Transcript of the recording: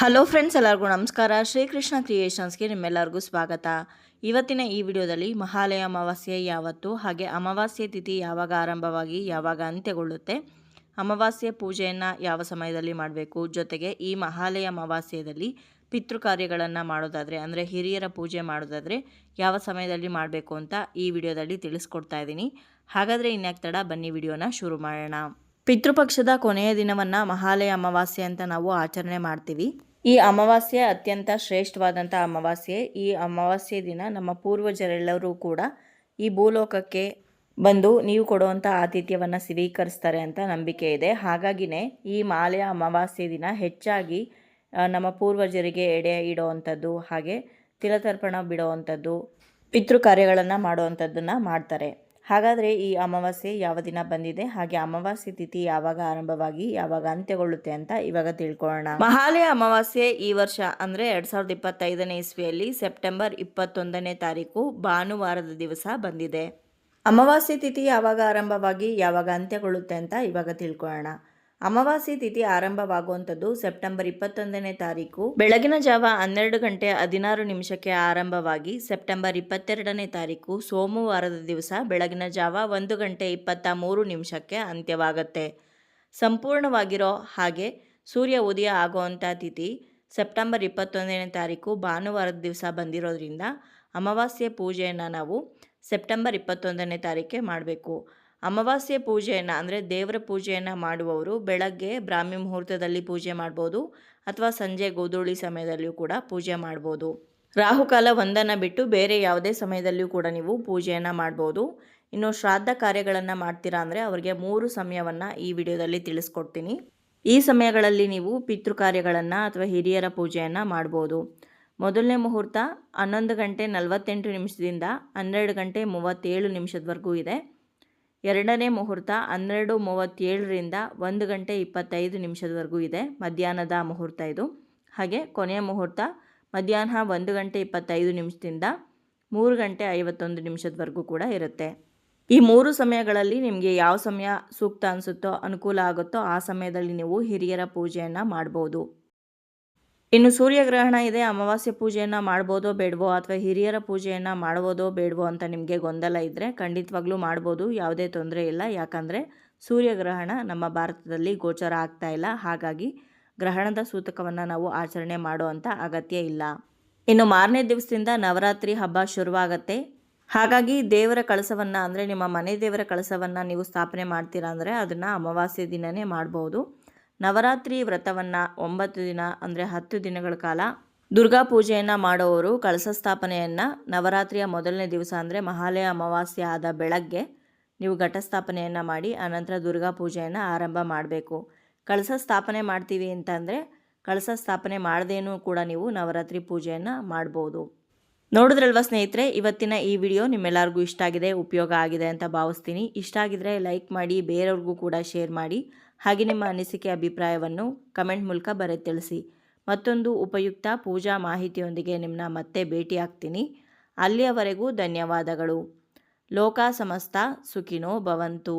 Hello friends, ಎಲ್ಲರಿಗೂ ನಮಸ್ಕಾರ. ಶ್ರೀಕೃಷ್ಣ ಕ್ರಿಯೇಷನ್ಸ್ಗೆ ನಿಮ್ಮೆಲ್ಲರಿಗೂ ಸ್ವಾಗತ. ಇವತ್ತಿನ ಈ ವಿಡಿಯೋದಲ್ಲಿ ಮಹಾಲಯ ಅಮಾವಾಸ್ಯೆ ಯಾವತ್ತು, ಹಾಗೆ ಅಮಾವಾಸ್ಯೆ ತಿಥಿ ಯಾವಾಗ ಆರಂಭವಾಗಿ, ಯಾವಾಗ ಅಂತ್ಯಗೊಳ್ಳುತ್ತೆ, ಅಮಾವಾಸ್ಯೆ ಪೂಜೆಯನ್ನು ಯಾವ ಸಮಯದಲ್ಲಿ ಮಾಡಬೇಕು, ಜೊತೆಗೆ ಈ ಮಹಾಲಯ ಅಮಾವಾಸ್ಯೆಯಲ್ಲಿ ಪಿತೃ ಕಾರ್ಯಗಳನ್ನು ಮಾಡೋದಾದರೆ, ಅಂದರೆ ಹಿರಿಯರ ಪೂಜೆ ಮಾಡೋದಾದರೆ ಯಾವ ಸಮಯದಲ್ಲಿ ಮಾಡಬೇಕು ಅಂತ ಈ ವಿಡಿಯೋದಲ್ಲಿ ತಿಳಿಸ್ಕೊಡ್ತಾ ಇದ್ದೀನಿ. ಹಾಗಾದರೆ ಇನ್ಯಾಕೆ ತಡ, ಬನ್ನಿ ವಿಡಿಯೋನ ಶುರು ಮಾಡೋಣ. ಪಿತೃಪಕ್ಷದ ಕೊನೆಯ ದಿನವನ್ನು ಮಹಾಲಯ ಅಮಾವಾಸ್ಯೆ ಅಂತ ನಾವು ಆಚರಣೆ ಮಾಡ್ತೀವಿ. ಈ ಅಮಾವಾಸ್ಯೆ ಅತ್ಯಂತ ಶ್ರೇಷ್ಠವಾದಂಥ ಅಮಾವಾಸ್ಯೆ. ಈ ಅಮಾವಾಸ್ಯೆ ದಿನ ನಮ್ಮ ಪೂರ್ವಜರೆಲ್ಲರೂ ಕೂಡ ಈ ಭೂಲೋಕಕ್ಕೆ ಬಂದು ನೀವು ಕೊಡುವಂಥ ಆತಿಥ್ಯವನ್ನು ಸ್ವೀಕರಿಸ್ತಾರೆ ಅಂತ ನಂಬಿಕೆ ಇದೆ. ಹಾಗಾಗಿನೇ ಈ ಮಾಲೆಯ ಅಮಾವಾಸ್ಯೆ ದಿನ ಹೆಚ್ಚಾಗಿ ನಮ್ಮ ಪೂರ್ವಜರಿಗೆ ಎಡೆ ಇಡುವಂಥದ್ದು ಹಾಗೆ ತಿಲತರ್ಪಣ ಬಿಡುವಂಥದ್ದು ಪಿತೃ ಕಾರ್ಯಗಳನ್ನು ಮಾಡುವಂಥದ್ದನ್ನು ಮಾಡ್ತಾರೆ. ಹಾಗಾದರೆ ಈ ಅಮಾವಾಸ್ಯೆ ಯಾವ ದಿನ ಬಂದಿದೆ? ಹಾಗೆ ಅಮಾವಾಸ್ಯೆ ತಿಥಿ ಯಾವಾಗ ಆರಂಭವಾಗಿ ಯಾವಾಗ ಅಂತ್ಯಗೊಳ್ಳುತ್ತೆ ಅಂತ ಇವಾಗ ತಿಳ್ಕೊಳ್ಳೋಣ. ಮಹಾಲಯ ಅಮಾವಾಸ್ಯೆ ಈ ವರ್ಷ ಅಂದರೆ ಎರಡು ಸಾವಿರದ ಇಪ್ಪತ್ತೈದನೇ ಇಸ್ವಿಯಲ್ಲಿ ಸೆಪ್ಟೆಂಬರ್ ಇಪ್ಪತ್ತೊಂದನೇ ತಾರೀಕು ಭಾನುವಾರದ ದಿವಸ ಬಂದಿದೆ. ಅಮಾವಾಸ್ಯೆ ತಿಥಿ ಯಾವಾಗ ಆರಂಭವಾಗಿ ಯಾವಾಗ ಅಂತ್ಯಗೊಳ್ಳುತ್ತೆ ಅಂತ ಇವಾಗ ತಿಳ್ಕೊಳ್ಳೋಣ. ಅಮಾವಾಸ್ಯೆ ತಿಥಿ ಆರಂಭವಾಗುವಂಥದ್ದು ಸೆಪ್ಟೆಂಬರ್ ಇಪ್ಪತ್ತೊಂದನೇ ತಾರೀಕು. ಬೆಳಗಿನ ಜಾವ ಹನ್ನೆರಡು ಗಂಟೆ ಹದಿನಾರು ನಿಮಿಷಕ್ಕೆ ಆರಂಭವಾಗಿ ಸೆಪ್ಟೆಂಬರ್ ಇಪ್ಪತ್ತೆರಡನೇ ತಾರೀಕು ಸೋಮವಾರದ ದಿವಸ ಬೆಳಗಿನ ಜಾವ ಒಂದು ಗಂಟೆ ಇಪ್ಪತ್ತ ಮೂರು ನಿಮಿಷಕ್ಕೆ ಅಂತ್ಯವಾಗುತ್ತೆ. ಸಂಪೂರ್ಣವಾಗಿರೋ ಹಾಗೆ ಸೂರ್ಯ ಉದಯ ಆಗುವಂಥ ತಿಥಿ ಸೆಪ್ಟೆಂಬರ್ ಇಪ್ಪತ್ತೊಂದನೇ ತಾರೀಕು ಭಾನುವಾರದ ದಿವಸ ಬಂದಿರೋದ್ರಿಂದ ಅಮಾವಾಸ್ಯೆ ಪೂಜೆಯನ್ನು ನಾವು ಸೆಪ್ಟೆಂಬರ್ ಇಪ್ಪತ್ತೊಂದನೇ ತಾರೀಕೆ ಮಾಡಬೇಕು. ಅಮಾವಾಸ್ಯೆ ಪೂಜೆಯನ್ನು ಅಂದರೆ ದೇವರ ಪೂಜೆಯನ್ನು ಮಾಡುವವರು ಬೆಳಗ್ಗೆ ಬ್ರಾಹ್ಮಿ ಮುಹೂರ್ತದಲ್ಲಿ ಪೂಜೆ ಮಾಡ್ಬೋದು ಅಥವಾ ಸಂಜೆ ಗೋಧೂಳಿ ಸಮಯದಲ್ಲಿಯೂ ಕೂಡ ಪೂಜೆ ಮಾಡ್ಬೋದು. ರಾಹುಕಾಲ ಒಂದನ್ನು ಬಿಟ್ಟು ಬೇರೆ ಯಾವುದೇ ಸಮಯದಲ್ಲಿಯೂ ಕೂಡ ನೀವು ಪೂಜೆಯನ್ನು ಮಾಡ್ಬೋದು. ಇನ್ನು ಶ್ರಾದ್ದ ಕಾರ್ಯಗಳನ್ನು ಮಾಡ್ತೀರಾ ಅಂದರೆ ಅವರಿಗೆ ಮೂರು ಸಮಯವನ್ನು ಈ ವಿಡಿಯೋದಲ್ಲಿ ತಿಳಿಸ್ಕೊಡ್ತೀನಿ. ಈ ಸಮಯಗಳಲ್ಲಿ ನೀವು ಪಿತೃ ಕಾರ್ಯಗಳನ್ನು ಅಥವಾ ಹಿರಿಯರ ಪೂಜೆಯನ್ನು ಮಾಡ್ಬೋದು. ಮೊದಲನೇ ಮುಹೂರ್ತ ಹನ್ನೊಂದು ಗಂಟೆ ನಲವತ್ತೆಂಟು ನಿಮಿಷದಿಂದ ಹನ್ನೆರಡು ಗಂಟೆ ಮೂವತ್ತೇಳು ನಿಮಿಷದವರೆಗೂ ಇದೆ. ಎರಡನೇ ಮುಹೂರ್ತ ಹನ್ನೆರಡು ಮೂವತ್ತೇಳರಿಂದ ಒಂದು ಗಂಟೆ ಇಪ್ಪತ್ತೈದು ನಿಮಿಷದವರೆಗೂ ಇದೆ, ಮಧ್ಯಾಹ್ನದ ಮುಹೂರ್ತ ಇದು. ಹಾಗೆ ಕೊನೆಯ ಮುಹೂರ್ತ ಮಧ್ಯಾಹ್ನ ಒಂದು ಗಂಟೆ ಇಪ್ಪತ್ತೈದು ನಿಮಿಷದಿಂದ ಮೂರು ಗಂಟೆ ಐವತ್ತೊಂದು ನಿಮಿಷದವರೆಗೂ ಕೂಡ ಇರುತ್ತೆ. ಈ ಮೂರು ಸಮಯಗಳಲ್ಲಿ ನಿಮಗೆ ಯಾವ ಸಮಯ ಸೂಕ್ತ ಅನಿಸುತ್ತೋ, ಅನುಕೂಲ ಆಗುತ್ತೋ, ಆ ಸಮಯದಲ್ಲಿ ನೀವು ಹಿರಿಯರ ಪೂಜೆಯನ್ನು ಮಾಡ್ಬೋದು. ಇನ್ನು ಸೂರ್ಯಗ್ರಹಣ ಇದೆ, ಅಮಾವಾಸ್ಯೆ ಪೂಜೆಯನ್ನು ಮಾಡ್ಬೋದೋ ಬೇಡವೋ ಅಥವಾ ಹಿರಿಯರ ಪೂಜೆಯನ್ನು ಮಾಡ್ಬೋದೋ ಬೇಡವೋ ಅಂತ ನಿಮಗೆ ಗೊಂದಲ ಇದ್ದರೆ ಖಂಡಿತವಾಗ್ಲೂ ಮಾಡ್ಬೋದು, ಯಾವುದೇ ತೊಂದರೆ ಇಲ್ಲ. ಯಾಕಂದರೆ ಸೂರ್ಯಗ್ರಹಣ ನಮ್ಮ ಭಾರತದಲ್ಲಿ ಗೋಚರ ಆಗ್ತಾ ಇಲ್ಲ. ಹಾಗಾಗಿ ಗ್ರಹಣದ ಸೂತಕವನ್ನು ನಾವು ಆಚರಣೆ ಮಾಡುವಂಥ ಅಗತ್ಯ ಇಲ್ಲ. ಇನ್ನು ಮಾರನೇ ದಿವಸದಿಂದ ನವರಾತ್ರಿ ಹಬ್ಬ ಶುರುವಾಗತ್ತೆ. ಹಾಗಾಗಿ ದೇವರ ಕಳಸವನ್ನು ಅಂದರೆ ನಿಮ್ಮ ಮನೆ ದೇವರ ಕಳಸವನ್ನು ನೀವು ಸ್ಥಾಪನೆ ಮಾಡ್ತೀರಾ ಅಂದರೆ ಅದನ್ನು ಅಮಾವಾಸ್ಯೆ ದಿನವೇ ಮಾಡ್ಬೋದು. ನವರಾತ್ರಿ ವ್ರತವನ್ನು ಒಂಬತ್ತು ದಿನ, ಅಂದರೆ ಹತ್ತು ದಿನಗಳ ಕಾಲ ದುರ್ಗಾ ಪೂಜೆಯನ್ನು ಮಾಡುವವರು ಕಳಸ ಸ್ಥಾಪನೆಯನ್ನು ನವರಾತ್ರಿಯ ಮೊದಲನೇ ದಿವಸ, ಅಂದರೆ ಮಹಾಲಯ ಅಮಾವಾಸ್ಯ ಆದ ಬೆಳಗ್ಗೆ ನೀವು ಘಟಸ್ಥಾಪನೆಯನ್ನು ಮಾಡಿ ಆನಂತರ ದುರ್ಗಾ ಪೂಜೆಯನ್ನು ಆರಂಭ ಮಾಡಬೇಕು. ಕಳಸ ಸ್ಥಾಪನೆ ಮಾಡ್ತೀವಿ ಅಂತಂದರೆ ಕಳಸ ಸ್ಥಾಪನೆ ಮಾಡದೇನೂ ಕೂಡ ನೀವು ನವರಾತ್ರಿ ಪೂಜೆಯನ್ನು ಮಾಡ್ಬೋದು. ನೋಡಿದ್ರಲ್ವ ಸ್ನೇಹಿತರೆ, ಇವತ್ತಿನ ಈ ವಿಡಿಯೋ ನಿಮ್ಮೆಲ್ಲರಿಗೂ ಇಷ್ಟ ಆಗಿದೆ, ಉಪಯೋಗ ಆಗಿದೆ ಅಂತ ಭಾವಿಸ್ತೀನಿ. ಇಷ್ಟ ಆಗಿದ್ರೆ ಲೈಕ್ ಮಾಡಿ, ಬೇರೆಯವ್ರಿಗೂ ಕೂಡ ಶೇರ್ ಮಾಡಿ. ಹಾಗೆ ನಿಮ್ಮ ಅನಿಸಿಕೆ ಅಭಿಪ್ರಾಯವನ್ನು ಕಮೆಂಟ್ ಮೂಲಕ ಬರೆ ತಿಳಿಸಿ ಮತ್ತೊಂದು ಉಪಯುಕ್ತ ಪೂಜಾ ಮಾಹಿತಿಯೊಂದಿಗೆ ನಿಮ್ಮನ್ನ ಮತ್ತೆ ಭೇಟಿ ಆಗ್ತೀನಿ ಅಲ್ಲಿಯವರೆಗೂ ಧನ್ಯವಾದಗಳು. ಲೋಕ ಸಮಸ್ತ ಸುಖಿನೋ ಭವಂತು.